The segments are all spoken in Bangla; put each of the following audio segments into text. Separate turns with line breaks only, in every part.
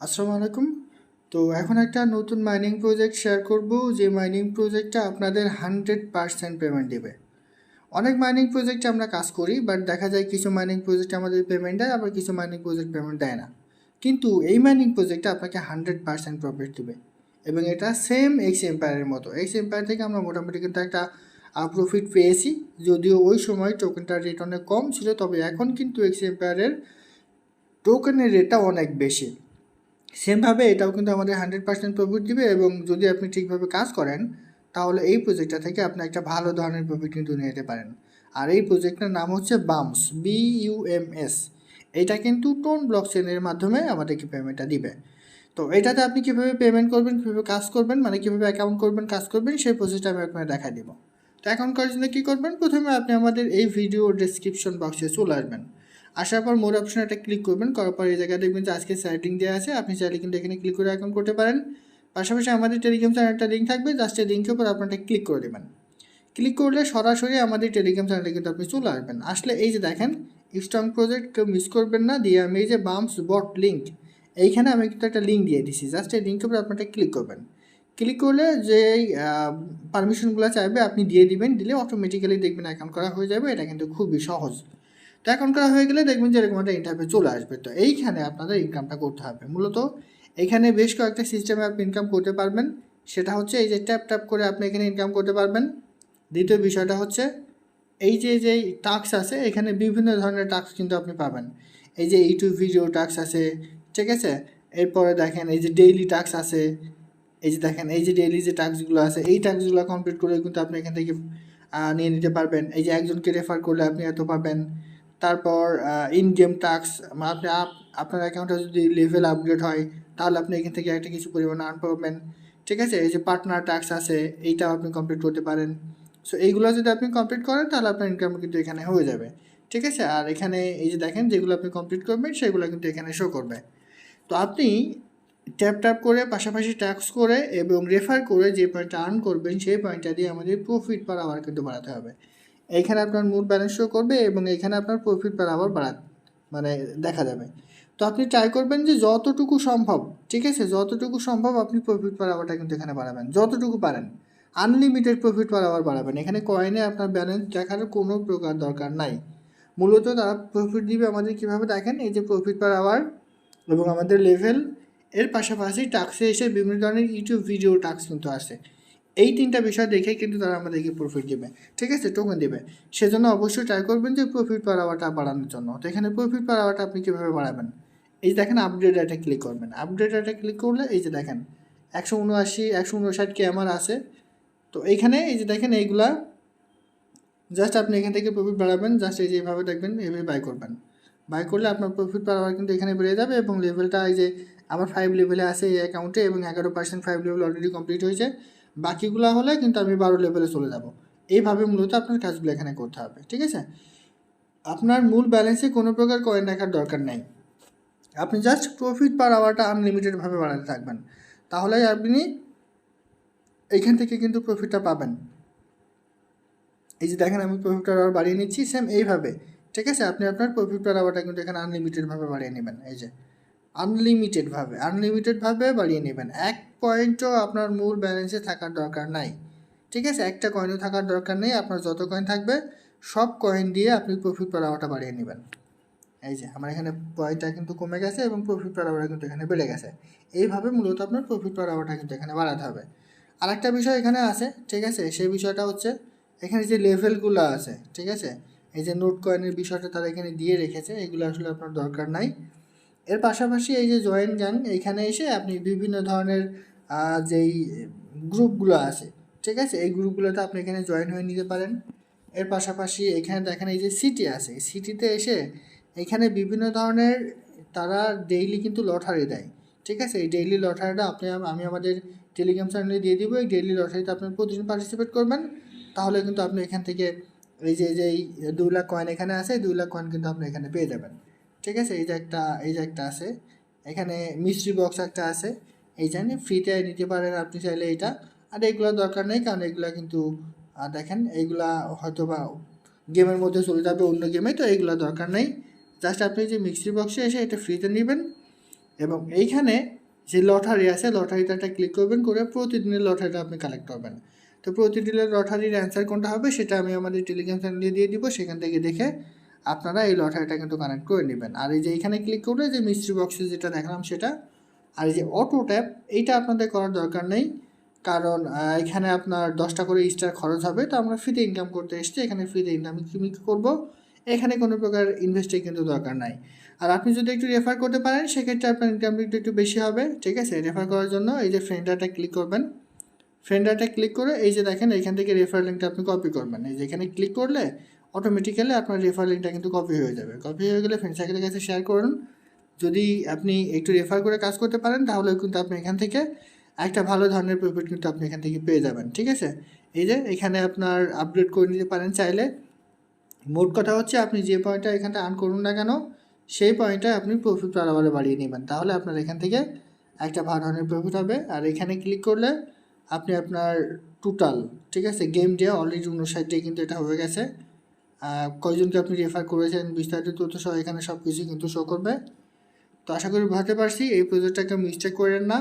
আসসালামু আলাইকুম। তো এখন একটা নতুন মাইনিং প্রজেক্ট শেয়ার করব। যে মাইনিং প্রজেক্টটা আপনাদের হান্ড্রেড পারসেন্ট পেমেন্ট দেবে। অনেক মাইনিং প্রজেক্টে আমরা কাজ করি বাট দেখা যায় কিছু মাইনিং প্রজেক্ট আমাদের পেমেন্ট দেয়, আবার কিছু মাইনিং প্রজেক্ট পেমেন্ট দেয় না। কিন্তু এই মাইনিং প্রজেক্টটা আপনাকে হান্ড্রেড পারসেন্ট প্রফিট দেবে। এবং এটা সেম এক্স এম্পায়ারের মতো। এক্স এম্পায়ার থেকে আমরা মোটামুটি কিন্তু একটা প্রফিট পেয়েছি। যদিও ওই সময় টোকেনটার রেট অনেক কম ছিল, তবে এখন কিন্তু এক্স এম্পায়ারের টোকেনের রেটটা অনেক বেশি। সেমভাবে এটাও কিন্তু আমাদের হান্ড্রেড পার্সেন্ট প্রফিট দিবে এবং যদি আপনি ঠিকভাবে কাজ করেন, তাহলে এই প্রজেক্টটা থেকে আপনি একটা ভালো ধরনের প্রফিট কিন্তু নিয়ে যেতে পারেন। আর এই প্রজেক্টটার নাম হচ্ছে BUMS B U M S এটা কিন্তু টোন ব্লক চেনের মাধ্যমে আমাদেরকে পেমেন্টটা দিবে। তো এটাতে আপনি কীভাবে পেমেন্ট করবেন, কীভাবে কাজ করবেন মানে কীভাবে অ্যাকাউন্ট করবেন, কাজ করবেন, সেই প্রসেসটা আমি আপনাকে দেখা দিব। তো অ্যাকাউন্ট করার জন্য কী করবেন? প্রথমে আপনি আমাদের এই ভিডিও ডেসক্রিপশন বক্সে চলে আসবেন। আসার পর মোর অপশন একটা ক্লিক করবেন, করার পর এই জায়গায় দেখবেন যে আজকে সাইটিং দেওয়া আছে, আপনি চাইলে কিন্তু এখানে ক্লিক করে অ্যাকাউন্ট করতে পারেন। পাশাপাশি আমাদের টেলিগ্রাম চ্যানেলটা লিঙ্ক থাকবে জাস্ট এই লিঙ্কের উপর আপনারা ক্লিক করে দেবেন। ক্লিক করলে সরাসরি আমাদের টেলিগ্রাম চ্যানেলে কিন্তু আপনি চলে আসবেন। আসলে এই যে দেখেন স্ট্রং প্রজেক্ট কেউ মিস করবেন না, দিয়ে আমি এই যে বামস বট লিঙ্ক এইখানে আমি কিন্তু একটা লিঙ্ক দিয়ে দিছি। জাস্ট এই লিঙ্কের উপর আপনারা ক্লিক করবেন। ক্লিক করলে যে পারমিশনগুলো চাইবে, আপনি দিয়ে দিবেন, দিলে অটোমেটিক্যালি দেখবেন অ্যাকাউন্ট করা হয়ে যাবে। এটা কিন্তু খুবই সহজ। তো অ্যাকাউন্ট করা হয়ে গেলে দেখবেন যে এরকম একটা ইন্টারভিউ চলে আসবে। তো এইখানে আপনাদের ইনকামটা করতে হবে। মূলত এখানে বেশ কয়েকটা সিস্টেমে আপনি ইনকাম করতে পারবেন। সেটা হচ্ছে এই যে ট্যাপ ট্যাপ করে আপনি এখানে ইনকাম করতে পারবেন। দ্বিতীয় বিষয়টা হচ্ছে এই যে যে টাস্ক আছে, এখানে বিভিন্ন ধরনের টাস্ক কিন্তু আপনি পাবেন। এই যে ইউটিউব ভিডিও টাস্ক আছে, ঠিক আছে? এরপরে দেখেন এই যে ডেইলি টাস্ক আছে, এই যে দেখেন এই যে ডেইলি যে টাস্কগুলো আছে, এই টাস্কগুলো কমপ্লিট করে কিন্তু আপনি এখান থেকে নিয়ে নিতে পারবেন। এই যে একজনকে রেফার করলে আপনি এত পাবেন। তারপর ইন গেম আপনি আপ- আপনার অ্যাকাউন্টে যদি লেভেল আপগ্রেড হয়, তাহলে আপনি এখান থেকে একটা কিছু পরিমাণ আর্ন পাবেন। ঠিক আছে? এই যে পার্টনার টাস্ক আছে, এইটাও আপনি কমপ্লিট করতে পারেন। সো এইগুলো যদি আপনি কমপ্লিট করেন, তাহলে আপনার ইনকাম কিন্তু এখানে হয়ে যাবে। ঠিক আছে? আর এখানে এই যে দেখেন, যেগুলো আপনি কমপ্লিট করবেন, সেগুলো কিন্তু এখানে শো করবে। তো আপনি ট্যাপ ট্যাপ করে, পাশাপাশি ট্যাক্স করে, এবং রেফার করে যে পয়েন্টটা আর্ন করবেন, সেই পয়েন্টটা দিয়ে আমাদের প্রফিট পার আওয়ার কিন্তু বাড়াতে হবে। এইখানে আপনার মূল ব্যালেন্স শো করবে এবং এখানে আপনার প্রফিট পার আওয়ার বাড়া মানে দেখা যাবে। তো আপনি ট্রাই করবেন যে যতটুকু সম্ভব, ঠিক আছে? যতটুকু সম্ভব আপনি প্রফিট পার আওয়ারটা কিন্তু এখানে বাড়াবেন, যতটুকু পারেন। আনলিমিটেড প্রফিট পার আওয়ার বাড়াবেন। এখানে কয়েনে আপনার ব্যালেন্স দেখার কোনো প্রকার দরকার নাই। মূলত তারা প্রফিট দিবে আমাদের কীভাবে দেখেন? এই যে প্রফিট পার আওয়ার এবং আমাদের লেভেল এর পাশাপাশি টাক্সে এসে বিভিন্ন ধরনের ইউটিউব ভিডিও টাক্স কিন্তু আসে। এই তিনটা বিষয় দেখে কিন্তু তারা আমাদেরকে প্রফিট দেবে। ঠিক আছে? টোকেন দেবে। সেজন্য অবশ্যই ট্রাই করবেন যে প্রফিট পার আওয়ারটা বাড়ানোর জন্য। তো এখানে প্রফিট পার আওয়ারটা আপনি কীভাবে বাড়াবেন? এই যে দেখেন আপডেট ডাটা ক্লিক করবেন। আপডেট ডাটা ক্লিক করলে এই যে দেখেন, একশো উনআশি, একশো উনষাট কে আমার আছে। তো এইখানে এই যে দেখেন এইগুলা জাস্ট আপনি এখান থেকে প্রফিট বাড়াবেন জাস্ট এই যে এইভাবে দেখবেন, এইভাবে বাই করবেন। বাই করলে আপনার প্রফিট পার আওয়ার কিন্তু এখানে বেড়ে যাবে এবং লেভেলটা এই যে আমার ফাইভ লেভেলে আছে এই অ্যাকাউন্টে এবং এগারো percent five level already complete হয়েছে। বাকিগুলো হলে কিন্তু আমি বারো লেভেলে চলে যাব। এইভাবে মূলত আপনার কাজগুলো এখানে করতে হবে, ঠিক আছে? আপনার মূল ব্যালেন্সে কোনো প্রকার কয়েন রাখার দরকার নেই। আপনি জাস্ট প্রফিট পার আওয়ারটা আনলিমিটেডভাবে বাড়াতে থাকবেন। তাহলে আপনি এইখান থেকে কিন্তু প্রফিটটা পাবেন। এই যে দেখেন, আমি প্রফিট পার আওয়ার বাড়িয়ে নিচ্ছি সেম এইভাবে, ঠিক আছে? আপনি আপনার প্রফিট পার আওয়ারটা কিন্তু এখানে আনলিমিটেডভাবে বাড়িয়ে নেবেন। এই যে আনলিমিটেডভাবে আনলিমিটেডভাবে বাড়িয়ে নেবেন। এক পয়েন্টও আপনার মূল ব্যালেন্সে থাকার দরকার নাই। ঠিক আছে? একটা কয়েনও থাকার দরকার নেই। আপনার যত কয়েন থাকবে, সব কয়েন দিয়ে আপনি প্রফিট পার আওয়ারটা বাড়িয়ে নেবেন। এই যে, আমার এখানে পয়েন্টটা কিন্তু কমে গেছে এবং প্রফিট পার আওয়ারটা কিন্তু এখানে বেড়ে গেছে। এইভাবে মূলত আপনার প্রফিট পার আওয়ারটা কিন্তু এখানে বাড়াতে হবে। আরেকটা বিষয় এখানে আছে, ঠিক আছে? সেই বিষয়টা হচ্ছে, এখানে যে লেভেলগুলো আছে, ঠিক আছে? এই যে নোট কয়েনের বিষয়টা তারা এখানে দিয়ে রেখেছে, এগুলো আসলে আপনার দরকার নাই। এর পাশাপাশি এই যে জয়েন গ্যাং এখানে এসে আপনি বিভিন্ন ধরনের যেই গ্রুপগুলো আছে, ঠিক আছে? এই গ্রুপগুলোতে আপনি এখানে জয়েন হয়ে নিতে পারেন। এর পাশাপাশি এখানে দেখেন এই যে সিটি আছে সিটিতে এসে এখানে বিভিন্ন ধরনের তারা ডেইলি কিন্তু লটারি দেয়, ঠিক আছে? এই ডেইলি লটারিটা আপনি আমি আমাদের টেলিগ্রাম চ্যানেলে দিয়ে দিব। এই ডেইলি লটারিতে আপনি প্রতিদিন পার্টিসিপেট করবেন। তাহলে কিন্তু আপনি এখান থেকে এই যে যে, এই দুই লাখ কয়েন এখানে আছে দুই লাখ কয়েন কিন্তু আপনি এখানে পেয়ে যাবেন। ঠিক আছে? এই যে একটা, এই যে একটা আছে। এখানে মিস্ট্রি বক্স একটা আছে। এই জানি ফ্রিতে নিতে পারেন আপনি চাইলে এটা। আর এগুলো দরকার নেই, কারণ এগুলা কিন্তু দেখেন এইগুলা হয়তো বা গেমের মধ্যে চলে যাবে অন্য গেমে তো এইগুলো দরকার নেই। জাস্ট আপনি যে মিক্সি বক্সে এসে এটা ফ্রিতে নেবেন। এবং এইখানে যে লটারি আছে লটারিতে একটা ক্লিক করবেন, করে প্রতিদিনের লটারিটা আপনি কালেক্ট করবেন। তো প্রতিদিনের লটারির অ্যান্সার কোনটা হবে, সেটা আমি আমাদের টেলিগ্রাম চ্যানেলে দিয়ে দিব, সেখান থেকে দেখে আপনারা এই লটারিটা কিন্তু কানেক্ট করে নেবেন। আর এই যে এখানে ক্লিক করলে যে মিস্ট্রি বক্সে যেটা দেখালাম সেটা আর এই যে অটো ট্যাপ এইটা আপনাদের করার দরকার নেই। কারণ এখানে আপনার দশটা করে স্টার খরচ হবে। তো আমরা ফ্রিতে ইনকাম করতে এসেছি। এখানে ফ্রিতে ইনকাম কী করব? এখানে কোনো প্রকার ইনভেস্টের কিন্তু দরকার নাই। আর আপনি যদি একটু রেফার করতে পারেন, সেক্ষেত্রে আপনার ইনকাম একটু একটু বেশি হবে। ঠিক আছে? রেফার করার জন্য এই যে ফ্রেন্ডাটা ক্লিক করবেন। ফ্রেন্ডাটা ক্লিক করে এই যে দেখেন, এখান থেকে রেফার লিঙ্কটা আপনি কপি করবেন। এই যে এখানে ক্লিক করলে অটোমেটিক্যালি আপনার রেফার লিঙ্কটা কিন্তু কপি হয়ে যাবে। কপি হয়ে গেলে ফ্রেন্ড সার্কেলের কাছে শেয়ার করুন। যদি আপনি একটু রেফার করে কাজ করতে পারেন তাহলে কিন্তু আপনি এখান থেকে একটা ভালো ধরনের প্রফিট কিন্তু আপনি এখান থেকে পেয়ে যাবেন, ঠিক আছে? এই যে, এখানে আপনার আপডেট করে নিতে পারেন চাইলে। মোট কথা হচ্ছে, আপনি যে পয়েন্টটা এখানটা আর্ন করুন না কেন, সেই পয়েন্টটা আপনি প্রফিট বাড়াবারে বাড়িয়ে নেবেন। তাহলে আপনার এখান থেকে একটা ভালো ধরনের প্রফিট হবে। আর এখানে ক্লিক করলে আপনি আপনার টোটাল ঠিক আছে? গেম ডে অলরেডি উনষাট কিন্তু এটা হয়ে গেছে। কয়জনকে আপনি রেফার করেছেন, বিস্তারিত তথ্য সহ এখানে সব কিছু কিন্তু শো করবে। তো আশা করি বুঝতে পারছি। এই প্রজেক্টটাকে মিস্টেক করেন না।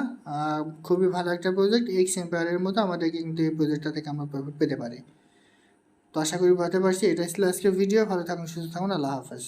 খুবই ভালো একটা প্রজেক্ট এক্স এম্পায়ারের মতো আমাদের কিন্তু এই প্রজেক্টটা থেকে আমরা প্রফিট পেতে পারি। তো আশা করি বুঝতে পারছি। এটা ছিল আজকের ভিডিও ভালো থাকুন, সুস্থ থাকুন। আল্লাহ হাফেজ।